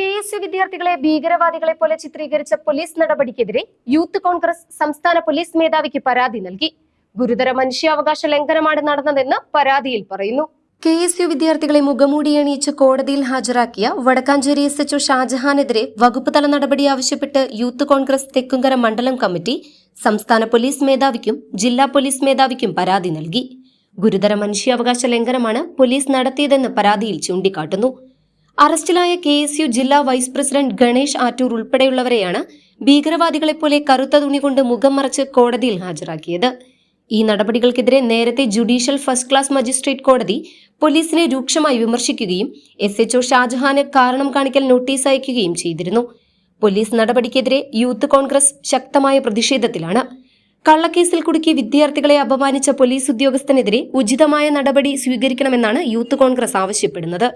K S U വിദ്യാർത്ഥികളെ ഭീകരവാദികളെ പോലെ ചിത്രീകരിച്ച പോലീസ് നടപടിക്കെതിരെ യൂത്ത് കോൺഗ്രസ് സംസ്ഥാന പോലീസ് മേധാവിക്ക് പരാതി നൽകി. ഗുരുതര മനുഷ്യാവകാശ ലംഘനമാണ് നടന്നതെന്ന് പരാതിയിൽ പറയുന്നു. കെ എസ് യു വിദ്യാർത്ഥികളെ മുഖമൂടി അണിയിച്ച് കോടതിയിൽ ഹാജരാക്കിയ വടക്കാഞ്ചേരി എസ് എച്ച്ഒ ഷാജഹാനെതിരെ വകുപ്പ് തല നടപടി ആവശ്യപ്പെട്ട് യൂത്ത് കോൺഗ്രസ് തെക്കുംകര മണ്ഡലം കമ്മിറ്റി സംസ്ഥാന പോലീസ് മേധാവിക്കും ജില്ലാ പോലീസ് മേധാവിക്കും പരാതി നൽകി. ഗുരുതര മനുഷ്യാവകാശ ലംഘനമാണ് പോലീസ് നടത്തിയതെന്ന് പരാതിയിൽ ചൂണ്ടിക്കാട്ടുന്നു. അറസ്റ്റിലായ കെ എസ് യു ജില്ലാ വൈസ് പ്രസിഡന്റ് ഗണേഷ് ആറ്റൂർ ഉൾപ്പെടെയുള്ളവരെയാണ് ഭീകരവാദികളെപ്പോലെ കറുത്ത തുണി കൊണ്ട് മുഖം മറച്ച് കോടതിയിൽ ഹാജരാക്കിയത്. ഈ നടപടികൾക്കെതിരെ നേരത്തെ ജുഡീഷ്യൽ ഫസ്റ്റ് ക്ലാസ് മജിസ്ട്രേറ്റ് കോടതി പോലീസിനെ രൂക്ഷമായി വിമർശിക്കുകയും എസ് എച്ച്ഒ ഷാജഹാന് കാരണം കാണിക്കൽ നോട്ടീസ് അയക്കുകയും ചെയ്തിരുന്നു. പോലീസ് നടപടിക്കെതിരെ യൂത്ത് കോൺഗ്രസ് ശക്തമായ പ്രതിഷേധത്തിലാണ്. കള്ളക്കേസിൽ കുടുക്കി വിദ്യാർത്ഥികളെ അപമാനിച്ച പോലീസ് ഉദ്യോഗസ്ഥനെതിരെ ഉചിതമായ നടപടി സ്വീകരിക്കണമെന്നാണ് യൂത്ത് കോൺഗ്രസ് ആവശ്യപ്പെടുന്നത്.